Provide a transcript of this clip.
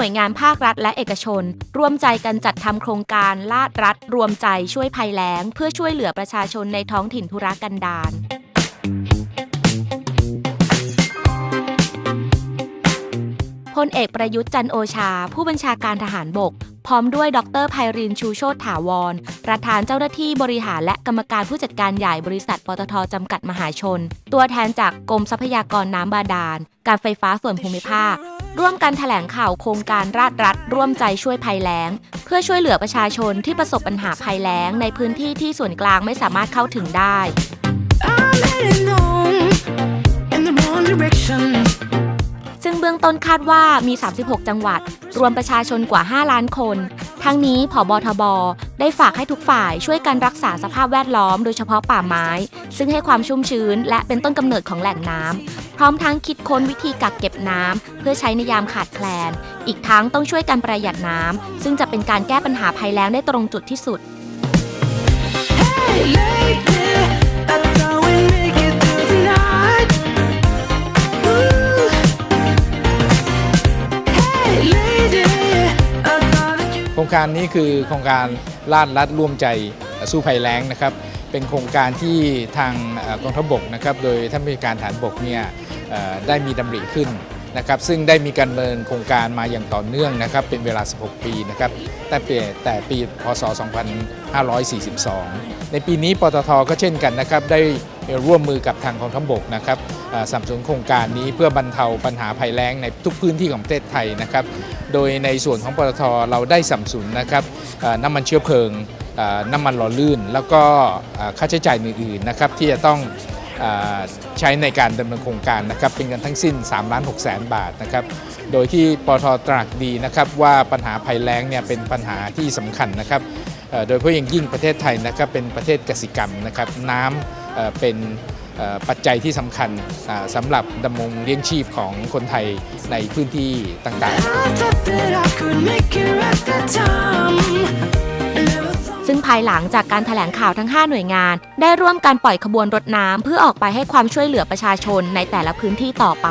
น่วยงานภาครัฐและเอกชน ร่วมใจกันจัดทำโครงการลาดรัฐ รวมใจช่วยภัยแล้ง เพื่อช่วยเหลือประชาชนในท้องถิ่นธุรกันดารพลเอกประยุทธ์จันโอชา ผู้บัญชาการทหารบก พร้อมด้วยดรไพรินชูโชตถาวร ประธานเจ้าหน้าที่บริหารและกรรมการผู้จัดการใหญ่บริษัทปตทจำกัดมหาชน ตัวแทนจากกรมทรัพยากรน้ำบาดาล การไฟฟ้าส่วนภูมิภาค ร่วมกันแถลงข่าวโครงการราดรัฐร่วมใจช่วยภัยแล้ง เพื่อช่วยเหลือประชาชนที่ประสบปัญหาภัยแล้ง ในพื้นที่ที่ส่วนกลางไม่สามารถเข้าถึงได้ I'm heading home in the wrong direction. ซึ่งเบื้องต้นคาดว่ามี 36 จังหวัด รวมประชาชนกว่า 5 ล้านคน ทั้งนี้ผบทบ ได้ฝากให้ทุกฝ่ายช่วยกันรักษาสภาพแวดล้อมโดยเฉพาะป่าไม้ ซึ่งให้ความชุ่มชื้น และเป็นต้นกำเนิดของแหล่งน้ำพร้อมทั้งคิดค้นวิธีกักเก็บน้ำเพื่อใช้ในยามขาดแคลน อีกทั้งต้องช่วยกันประหยัดน้ำซึ่งจะเป็นการแก้ปัญหาภัยแล้งได้ตรงจุดที่สุด Hey, รงการนี้คือโครงการลาดรัดร่วมใจสู้ภัยแล้งนะครับ เป็นโครงการที่ทางกองทัพบกนะครับ โดยท่านผู้การฐานบกเนี่ยได้มีดำริขึ้นนะครับ ซึ่งได้มีการเนินโครงการมาอย่างต่อเนื่องนะครับ เป็นเวลา 16 ปีนะครับแต่ปีแต่ปีพศ 2542 ในปีนี้ปตทก็เช่นกันนะครับได้ ร่วมมือกับทางกองทัพบกนะครับสนับสนุนโครงการนี้เพื่อบรรเทาปัญหาภัยแล้งในทุกพื้นที่ของประเทศไทยนะครับ โดยในส่วนของปตทเราได้สนับสนุนนะครับน้ำมันเชื้อเพลิงน้ำมันหล่อลื่น แล้วก็ค่าใช้จ่ายอื่นๆนะครับที่จะต้องใช้ในการดำเนินโครงการนะครับเป็นเงินทั้งสิ้น3ล้าน6แสนบาทนะครับโดยที่ปตทตรักดีนะครับว่าปัญหาภัยแล้งเนี่ยเป็นปัญหาที่สำคัญนะครับโดยเฉพาะอย่างยิ่งประเทศไทยนะครับเป็นประเทศกสิกรรมนะครับน้ำ เป็นปัจจัยที่สำคัญสำหรับดำรงเลี้ยงชีพของคนไทยในพื้นที่ต่างๆ ซึ่งภายหลังจากการถแถลงข่าวทั้ง 5 หน่วยงาน ได้ร่วมการปล่อยขบวนรถน้ำเพื่อออกไปให้ความช่วยเหลือประชาชนในแต่ละพื้นที่ต่อไป